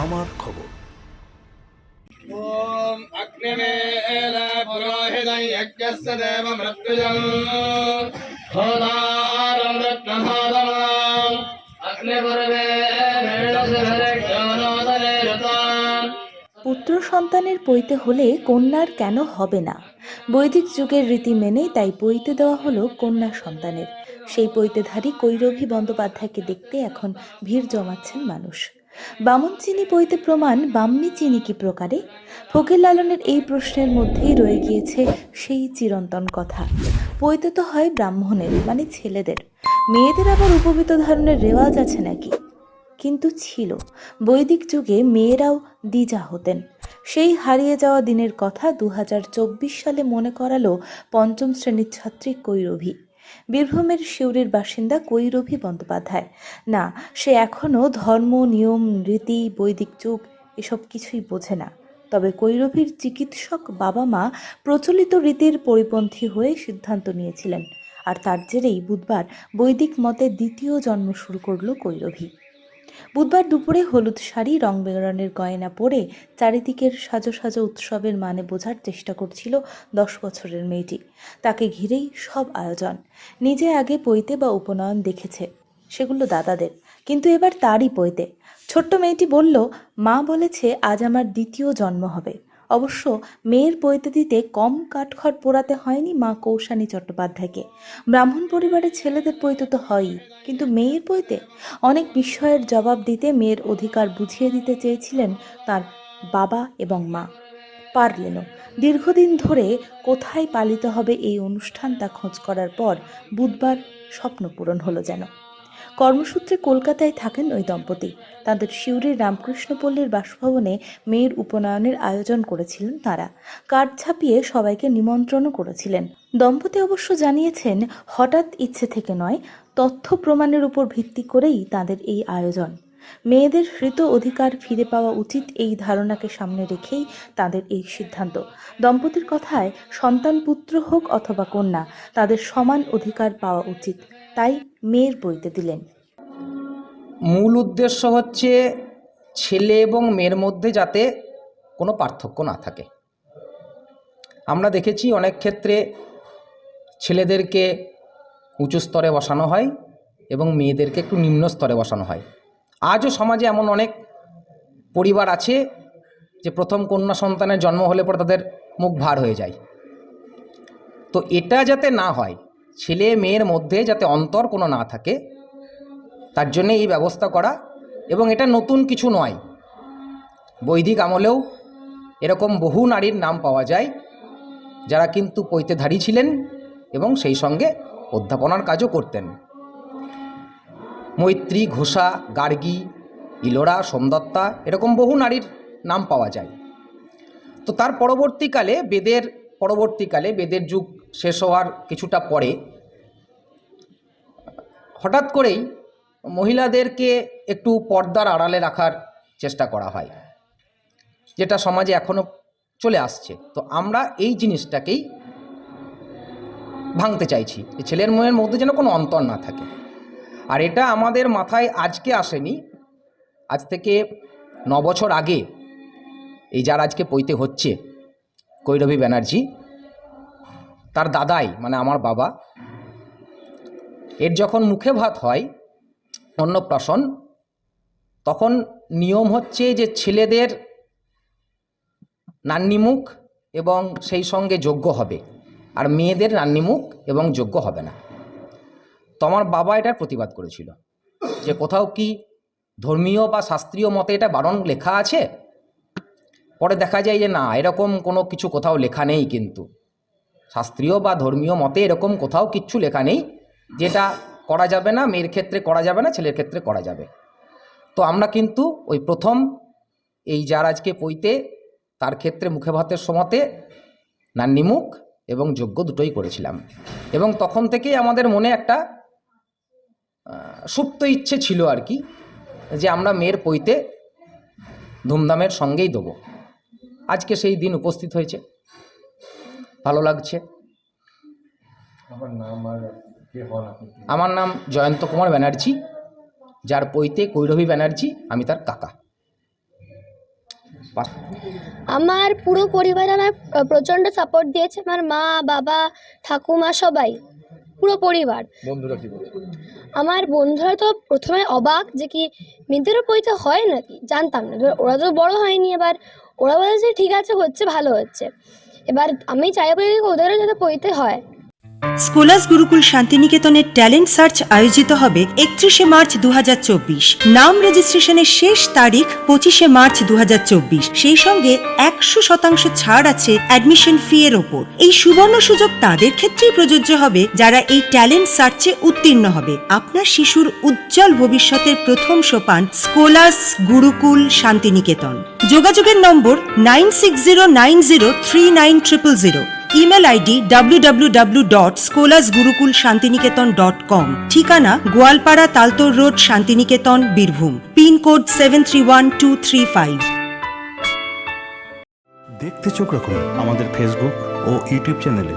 আমার খবর ॐ अग्निमेल पुरोहितं यज्ञस्य देवमृत्युजम् होतारं रत्नधातमाम् अग्निपूर्वे निर्दशभिर्ज्ञानोदरे ऋताम् পুত্র সন্তানের পৈতে হলে কন্যার কেন হবে না বৈদিক যুগের রীতি মেনেই তাই পৈতে দেওয়া হলো কন্যা সন্তানের সেই পৈতেধারী কৈরভী বন্দ্যোপাধ্যায়কে দেখতে এখন ভিড় জমাচ্ছেন মানুষ বামন চিনি বইতে প্রমাণ বাম্মি চিনি কি প্রকারে? ফকির লালনের এই প্রশ্নের মধ্যেই রয়ে গিয়েছে সেই চিরন্তন কথা। বইতে তো হয় ব্রাহ্মণের মানে ছেলেদের। মেয়েদের আবার উপবিত ধরনের রেওয়াজ আছে নাকি? কিন্তু ছিল। বৈদিক যুগে মেয়েরাও দ্বিজা হতেন। সেই হারিয়ে যাওয়া দিনের কথা দু হাজার চব্বিশ সালে মনে করালো পঞ্চম শ্রেণির ছাত্রী কৈরভী। বীরভূমের শিউরির বাসিন্দা কৈরভী বন্দ্যোপাধ্যায়। না, সে এখনও ধর্ম, নিয়ম, রীতি, বৈদিক যুগ এসব কিছুই বোঝে না। তবে কৈরভীর চিকিৎসক বাবা মা প্রচলিত রীতির পরিপন্থী হয়ে সিদ্ধান্ত নিয়েছিলেন। আর তার জেরেই বুধবার বৈদিক মতে দ্বিতীয় জন্ম শুরু করল কৈরভী। বুধবার দুপুরে হলুদ শাড়ি, রং বেরঙের গয়না পরে চারিদিকের সাজো সাজো উৎসবের মানে বোঝার চেষ্টা করছিল দশ বছরের মেয়েটি। তাকে ঘিরেই সব আয়োজন। নিজে আগে পইতে বা উপনয়ন দেখেছে, সেগুলো দাদাদের। কিন্তু এবার তারই পইতে ছোট্ট মেয়েটি বলল, মা বলেছে আজ আমার দ্বিতীয় জন্ম হবে। অবশ্য মেয়ের পৈতে দিতে কম কাঠখড় পোড়াতে হয়নি মা কৌশানী চট্টোপাধ্যায়কে। ব্রাহ্মণ পরিবারের ছেলেদের পৈতে তো হয়ই, কিন্তু মেয়ের পৈতে অনেক বিস্ময়ের জবাব দিতে মেয়ের অধিকার বুঝিয়ে দিতে চেয়েছিলেন তার বাবা এবং মা। পারলেনও। দীর্ঘদিন ধরে কোথায় পালিত হবে এই অনুষ্ঠান তা খোঁজ করার পর বুধবার স্বপ্ন পূরণ হলো যেন। কর্মসূত্রে কলকাতায় থাকেন ওই দম্পতি। তাদের শিউরির রামকৃষ্ণপল্লীর বাসভবনে মেয়ের উপনয়নের আয়োজন করেছিলেন তারা। কার্ড ছাপিয়ে সবাইকে নিমন্ত্রণও করেছিলেন। দম্পতি অবশ্য জানিয়েছেন, হঠাৎ ইচ্ছে থেকে নয়, তথ্য প্রমাণের উপর ভিত্তি করেই তাদের এই আয়োজন। মেয়েদের হৃত অধিকার ফিরে পাওয়া উচিত এই ধারণাকে সামনে রেখেই তাদের এই সিদ্ধান্ত। দম্পতির কথায় সন্তান পুত্র হোক অথবা কন্যা, তাদের সমান অধিকার পাওয়া উচিত। তাই মেয়ের বইতে দিলেন। মূল উদ্দেশ্য হচ্ছে ছেলে এবং মেয়ের মধ্যে যাতে কোনো পার্থক্য না থাকে। আমরা দেখেছি অনেক ক্ষেত্রে ছেলেদেরকে উঁচু স্তরে বসানো হয় এবং মেয়েদেরকে একটু নিম্ন স্তরে বসানো হয়। আজও সমাজে এমন অনেক পরিবার আছে যে প্রথম কন্যা সন্তানের জন্ম হলে পর তাদের মুখ ভার হয়ে যায়। তো এটা যাতে না হয় ছেলে মেয়ের মধ্যে যাতে অন্তর কোনো না থাকে, তার জন্য এই ব্যবস্থা করা। এবং এটা নতুন কিছু নয়। বৈদিক আমলেও এরকম বহু নারীর নাম পাওয়া যায়, যারা কিন্তু পৈতেধারী ছিলেন এবং সেই সঙ্গে অধ্যাপনার কাজও করতেন। মৈত্রী, ঘোষা, গার্গী, ইলোরা, সোমদত্তা এরকম বহু নারীর নাম পাওয়া যায়। তো তার পরবর্তীকালে, বেদের পরবর্তীকালে, বেদের যুগ শেষ হওয়ার কিছুটা পরে, হঠাৎ করেই মহিলাদেরকে একটু পর্দার আড়ালে রাখার চেষ্টা করা হয়, যেটা সমাজে এখনও চলে আসছে। তো আমরা এই জিনিসটাকেই ভাঙতে চাইছি ছেলের মেয়ের মধ্যে যেন কোনো অন্তর না থাকে। আর এটা আমাদের মাথায় আজকে আসেনি, আজ থেকে ন বছর আগে এই যার আজকে পৈতে হচ্ছে কৈরবী ব্যানার্জি তার দাদাই মানে আমার বাবা, এর যখন মুখে ভাত হয়, অন্নপ্রাশন, তখন নিয়ম হচ্ছে যে ছেলেদের নান্নিমুখ এবং সেই সঙ্গে যোগ্য হবে। আর মেয়েদের নান্নিমুখ এবং যোগ্য হবে না। তো আমার বাবা এটার প্রতিবাদ করেছিল যে কোথাও কি ধর্মীয় বা শাস্ত্রীয় মতে এটা বারণ লেখা আছে? পরে দেখা যায় যে না, এরকম কোনো কিছু কোথাও লেখা নেই কিন্তু। শাস্ত্রীয় বা ধর্মীয় মতে এরকম কোথাও কিচ্ছু লেখা নেই, যেটা করা যাবে না, মেয়ের ক্ষেত্রে করা যাবে না, ছেলের ক্ষেত্রে করা যাবে। তো আমরা কিন্তু ওই প্রথম এই যার আজকে পইতে, তার ক্ষেত্রে মুখে ভাতের সময়তে নান্নিমুখ এবং যোগ্য দুটোই করেছিলাম। এবং তখন থেকেই আমাদের মনে একটা সুপ্ত ইচ্ছে ছিল আর কি, যে আমরা মেয়ের পইতে ধুমধামের সঙ্গেই দেবো। আজকে সেই দিন উপস্থিত হয়েছে। ভালো লাগছে। আমার নাম জয়ন্ত কুমার ব্যানার্জি যার পৈতে কৈরবী ব্যানার্জি আমি তার কাকা। আমার পুরো পরিবার আমার প্রচণ্ড সাপোর্ট দিয়েছে আমার মা বাবা ঠাকুমা সবাই পুরো পরিবার। বন্ধুরা কি বলছে? আমার বন্ধুরা তো প্রথমে অবাক যে কি মেয়েদেরও পইতে হয় নাকি? জানতাম না। ওরা তো বড় হয়নি এবার ওরা বলে যে ঠিক আছে হচ্ছে ভালো হচ্ছে। এবার আমি চাইব যে ওদেরও যাতে পইতে হয়। স্কোলাস গুরুকুল শান্তিনিকেতনের ট্যালেন্ট সার্চ আয়োজিত হবে একত্রিশে মার্চ দু নাম রেজিস্ট্রেশনের শেষ তারিখ পঁচিশে মার্চ দু সেই সঙ্গে একশো শতাংশ ছাড় আছে অ্যাডমিশন ফি এর ওপর। এই সুবর্ণ সুযোগ তাদের ক্ষেত্রেই প্রযোজ্য হবে, যারা এই ট্যালেন্ট সার্চে উত্তীর্ণ হবে। আপনার শিশুর উজ্জ্বল ভবিষ্যতের প্রথম সোপান স্কোলাস গুরুকুল শান্তিনিকেতন। যোগাযোগের number nine six zero nine zero three nine triple zero. Email ID W dot scholars Gurukul Shantiniketan dot com ঠিকানা Goalpara Taltor road, Shantiniketan, Birbhum. Pincode seven three one two three five. দেখতে চোখ রাখুন আমাদের Facebook ও YouTube চ্যানেলে।